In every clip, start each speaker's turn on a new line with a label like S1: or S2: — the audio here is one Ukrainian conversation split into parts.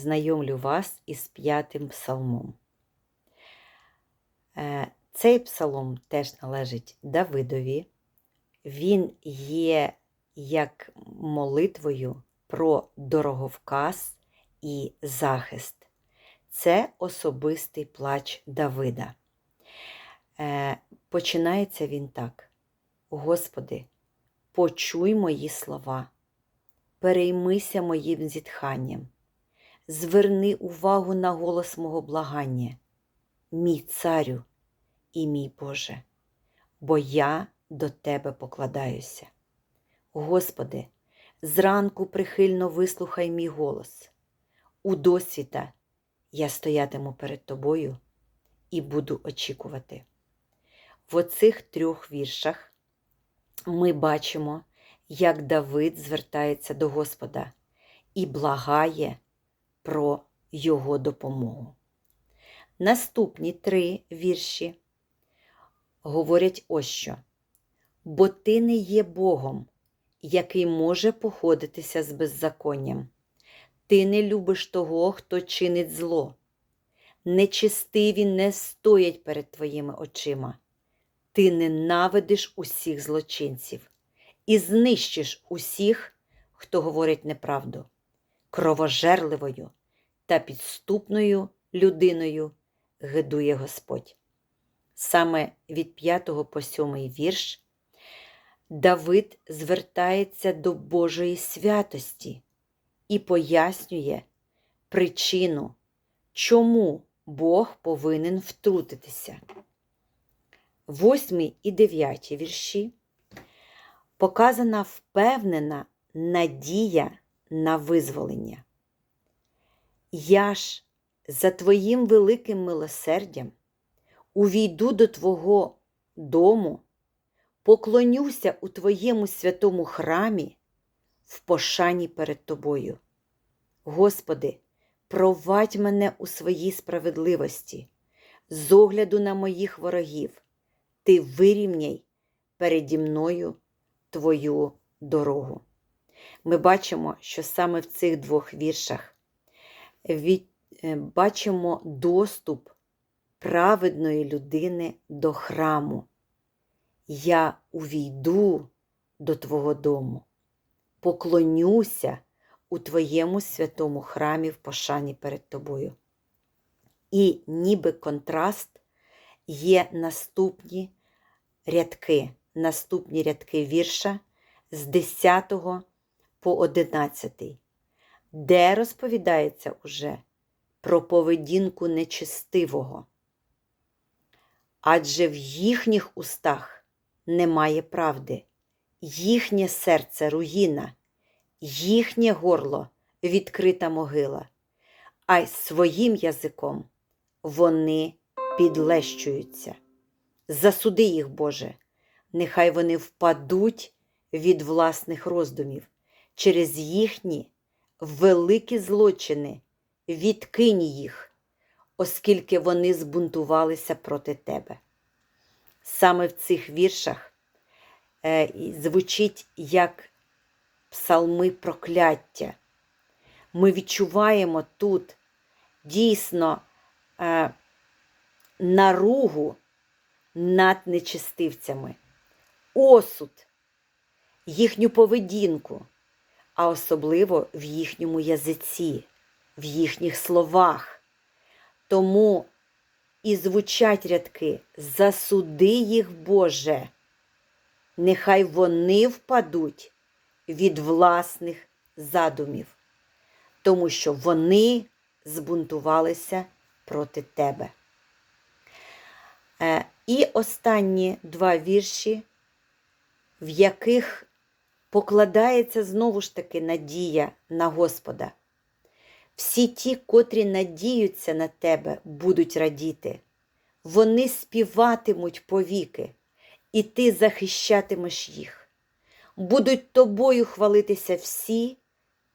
S1: знайомлю вас із п'ятим псалмом. Е, Цей псалом теж належить Давидові. Він є як молитвою про дороговказ і захист. Це особистий плач Давида. Е, Починається він так: Господи, почуй мої слова, переймися моїм зітханням, зверни увагу на голос мого благання, мій царю і мій Боже, бо я до Тебе покладаюся. Господи, зранку прихильно вислухай мій голос. У досвіта я стоятиму перед Тобою і буду очікувати. В оцих трьох віршах ми бачимо, як Давид звертається до Господа і благає про Його допомогу. Наступні три вірші говорять ось що. Бо ти не є Богом, який може походитися з беззаконням. Ти не любиш того, хто чинить зло. Нечистиві не стоять перед твоїми очима. Ти ненавидиш усіх злочинців і знищиш усіх, хто говорить неправду, кровожерливою та підступною людиною гидує Господь. Саме від 5 по 7 вірш Давид звертається до Божої святості і пояснює причину, чому Бог повинен втрутитися. Восьмий і дев'яті вірші показана впевнена надія на визволення. Я ж за Твоїм великим милосердям увійду до Твого дому, поклонюся у Твоєму святому храмі в пошані перед Тобою. Господи, провадь мене у своїй справедливості, з огляду на моїх ворогів, Ти вирівняй переді мною Твою дорогу. Ми бачимо, що саме в цих двох віршах від, е, бачимо доступ праведної людини до храму. Я увійду до Твого дому, поклонюся у Твоєму святому храмі в пошані перед Тобою. І ніби контраст є наступні рядки, наступні рядки вірша з 10 по 11, де розповідається уже про поведінку нечестивого. Адже в їхніх устах немає правди, їхнє серце руїна, їхнє горло відкрита могила, а й своїм язиком вони підлещуються. Засуди їх, Боже, нехай вони впадуть від власних роздумів через їхні великі злочини, відкинь їх, оскільки вони збунтувалися проти тебе. Саме в цих віршах е, звучить як псалми прокляття. Ми відчуваємо тут дійсно е, наругу над нечистивцями, осуд, їхню поведінку, а особливо в їхньому язиці, в їхніх словах. Тому і звучать рядки засуди їх, Боже, нехай вони впадуть від власних задумів, тому що вони збунтувалися проти тебе. Е, І останні два вірші, в яких покладається знову ж таки надія на Господа. Всі ті, котрі надіються на тебе, будуть радіти. Вони співатимуть повіки, і ти захищатимеш їх. Будуть тобою хвалитися всі,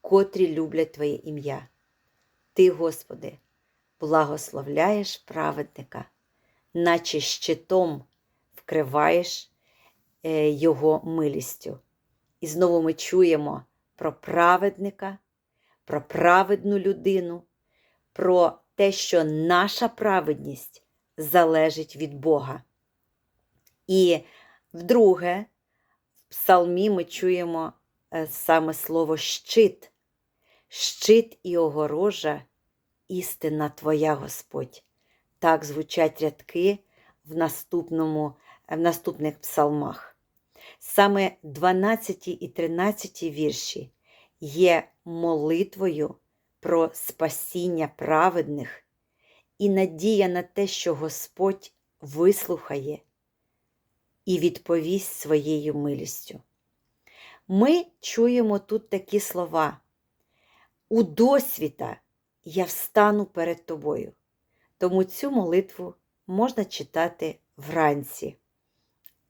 S1: котрі люблять Твоє ім'я. Ти, Господи, благословляєш праведника, наче щитом вкриваєш е, Його милістю. І знову ми чуємо про праведника, про праведну людину, про те, що наша праведність залежить від Бога. І вдруге, в псалмі ми чуємо е, саме слово щит. Щит і огорожа, істина Твоя, Господь. Так звучать рядки в, наступному, в наступних псалмах. Саме 12 і 13 вірші є молитвою про спасіння праведних і надія на те, що Господь вислухає і відповість своєю милістю. Ми чуємо тут такі слова. У досвіта я встану перед тобою. Тому цю молитву можна читати вранці.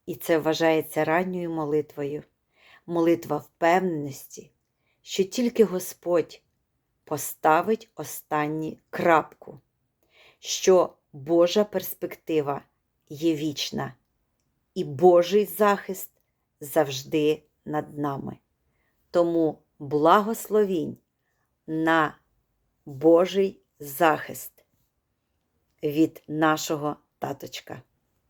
S1: І це вважається ранньою молитвою, молитва впевненості, що тільки Господь поставить останню крапку, що Божа перспектива є вічна, і Божий захист завжди над нами. Тому благословінь на Божий захист від нашого таточка.